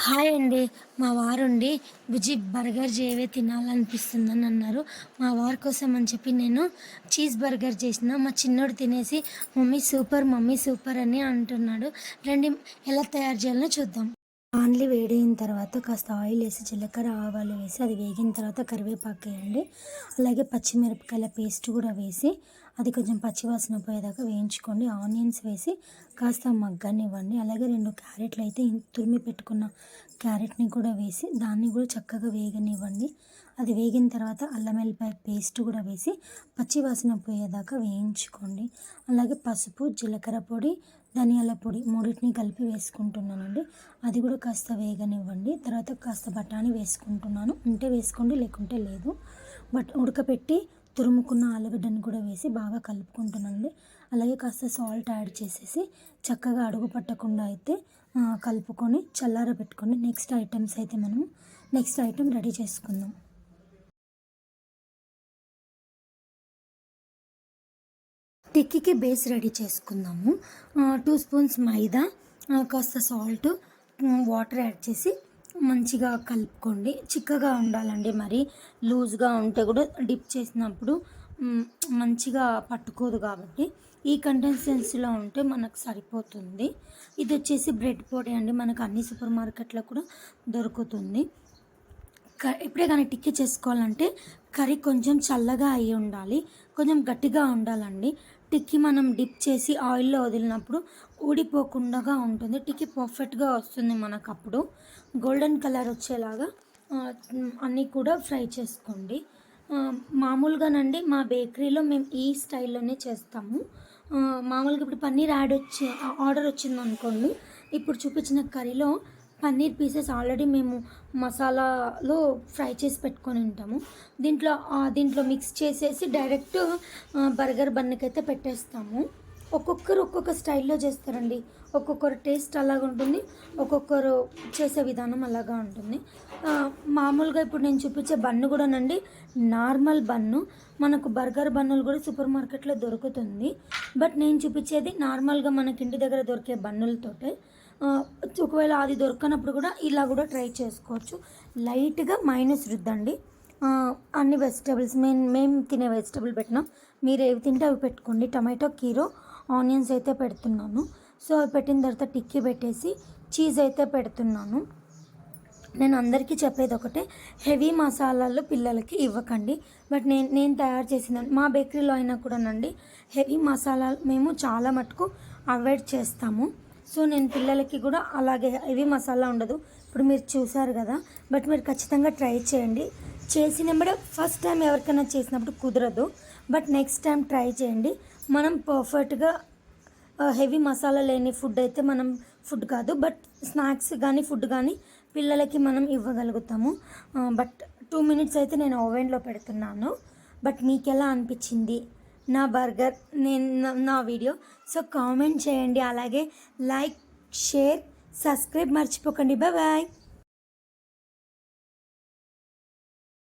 Hi అండి. మా ఉండి బుజ్జి బర్గర్ చేయవే తినాలనిపిస్తుందని అన్నారు. మా వారి కోసం అని చెప్పి నేను చీజ్ బర్గర్ చేసిన. మా చిన్నోడు తినేసి మమ్మీ సూపర్ మమ్మీ సూపర్ అని అంటున్నాడు. రండి ఎలా తయారు చేయాలో చూద్దాం. ఆన్లీ వేడైన తర్వాత కాస్త ఆయిల్ వేసి జీలకర్ర ఆవాలు వేసి అది వేగిన తర్వాత కరివేపాకు వేయండి. అలాగే పచ్చిమిరపకాయల పేస్ట్ కూడా వేసి అది కొంచెం పచ్చివాసన పోయేదాకా వేయించుకోండి. ఆనియన్స్ వేసి కాస్త మగ్గనివ్వండి. అలాగే రెండు క్యారెట్లు అయితే తురిమి పెట్టుకున్న క్యారెట్ని కూడా వేసి దాన్ని కూడా చక్కగా వేగనివ్వండి. అది వేగిన తర్వాత అల్లం వెల్లిపాయ పేస్ట్ కూడా వేసి పచ్చివాసన పోయేదాకా వేయించుకోండి. అలాగే పసుపు జీలకర్ర పొడి ధనియాల పొడి మూడింటిని కలిపి వేసుకుంటున్నానండి. అది కూడా కాస్త వేగనివ్వండి. తర్వాత కాస్త బఠానీ వేసుకుంటున్నాను. ఉంటే వేసుకోండి లేకుంటే లేదు. బట్ ఉడకపెట్టి తురుముకున్న ఆలుగడ్డను కూడా వేసి బాగా కలుపుకుంటున్నానండి. అలాగే కాస్త సాల్ట్ యాడ్ చేసేసి చక్కగా అడుగు పట్టకుండా అయితే కలుపుకొని చల్లార పెట్టుకొని నెక్స్ట్ ఐటమ్స్ అయితే మనం నెక్స్ట్ ఐటమ్ రెడీ చేసుకుందాం. టిక్కీకి బేస్ రెడీ చేసుకుందాము. టూ స్పూన్స్ మైదా కాస్త సాల్ట్ వాటర్ యాడ్ చేసి మంచిగా కలుపుకోండి. చిక్కగా ఉండాలండి మరి. లూజ్గా ఉంటే కూడా డిప్ చేసినప్పుడు మంచిగా పట్టుకోదు కాబట్టి. ఈ కంటెన్సెన్సీలో ఉంటే మనకు సరిపోతుంది. ఇది వచ్చేసి బ్రెడ్ పొడి అండి. మనకు అన్ని సూపర్ మార్కెట్లో కూడా దొరుకుతుంది. క- ఎప్పుడే కానీ టిక్కీ చేసుకోవాలంటే కర్రీ కొంచెం చల్లగా అయి ఉండాలి. కొంచెం గట్టిగా ఉండాలండి. టిక్కీ మనం డిప్ చేసి ఆయిల్లో వదిలినప్పుడు ఊడిపోకుండా ఉంటుంది. టిక్కీ పర్ఫెక్ట్గా వస్తుంది మనకు అప్పుడు గోల్డెన్ కలర్ వచ్చేలాగా అన్నీ కూడా ఫ్రై చేసుకోండి. మామూలుగానండి మా బేకరీలో మేము ఈ స్టైల్లోనే చేస్తాము. మామూలుగా ఇప్పుడు పన్నీర్ యాడ్ వచ్చి ఆర్డర్ వచ్చింది అనుకోండి ఇప్పుడు చూపించిన కర్రీలో పన్నీర్ పీసెస్ ఆల్రెడీ మేము మసాలాలో ఫ్రై చేసి పెట్టుకొని ఉంటాము. దీంట్లో దీంట్లో మిక్స్ చేసేసి డైరెక్ట్ బర్గర్ బన్నుకి అయితే పెట్టేస్తాము. ఒక్కొక్కరు ఒక్కొక్క స్టైల్లో చేస్తారండి. ఒక్కొక్కరు టేస్ట్ అలాగ ఉంటుంది ఒక్కొక్కరు చేసే విధానం అలాగా ఉంటుంది. మామూలుగా ఇప్పుడు నేను చూపించే బన్ను కూడానండి నార్మల్ బన్ను. మనకు బర్గర్ బన్నులు కూడా సూపర్ మార్కెట్లో దొరుకుతుంది. బట్ నేను చూపించేది నార్మల్గా మనకి ఇంటి దగ్గర దొరికే బన్నులతోటే. ఒకవేళ అది దొరకనప్పుడు కూడా ఇలా కూడా ట్రై చేసుకోవచ్చు. లైట్గా మైనస్ రుద్దండి. అన్ని వెజిటేబుల్స్ మేము మేము తినే వెజిటబుల్ పెట్టినాం. మీరు ఏవి తింటే అవి పెట్టుకోండి. టమాటో కీరో ఆనియన్స్ అయితే పెడుతున్నాను. సో అవి పెట్టిన తర్వాత టిక్కీ పెట్టేసి చీజ్ అయితే పెడుతున్నాను. నేను అందరికీ చెప్పేది ఒకటే హెవీ మసాలాలు పిల్లలకి ఇవ్వకండి. బట్ నేను నేను తయారు చేసిన మా బేకరీలో అయినా కూడానండి హెవీ మసాలాలు మేము చాలా మటుకు అవాయిడ్ చేస్తాము. సో నేను పిల్లలకి కూడా అలాగే హెవీ మసాలా ఉండదు. ఇప్పుడు మీరు చూసారు కదా బట్ మీరు ఖచ్చితంగా ట్రై చేయండి. చేసినప్పుడు ఫస్ట్ టైం ఎవరికైనా చేసినప్పుడు కుదరదు. బట్ నెక్స్ట్ టైం ట్రై చేయండి. మనం పర్ఫెక్ట్గా హెవీ మసాలా లేని ఫుడ్ అయితే మనం ఫుడ్ కాదు. బట్ స్నాక్స్ కానీ ఫుడ్ కానీ పిల్లలకి మనం ఇవ్వగలుగుతాము. బట్ టూ మినిట్స్ అయితే నేను ఓవెన్లో పెడుతున్నాను. బట్ మీకు ఎలా అనిపించింది? నా బర్గర్ నేను నా- వీడియో. సో కామెంట్ చేయండి. అలాగే లైక్ షేర్ సబ్స్క్రైబ్ మర్చిపోకండి. బాయ్.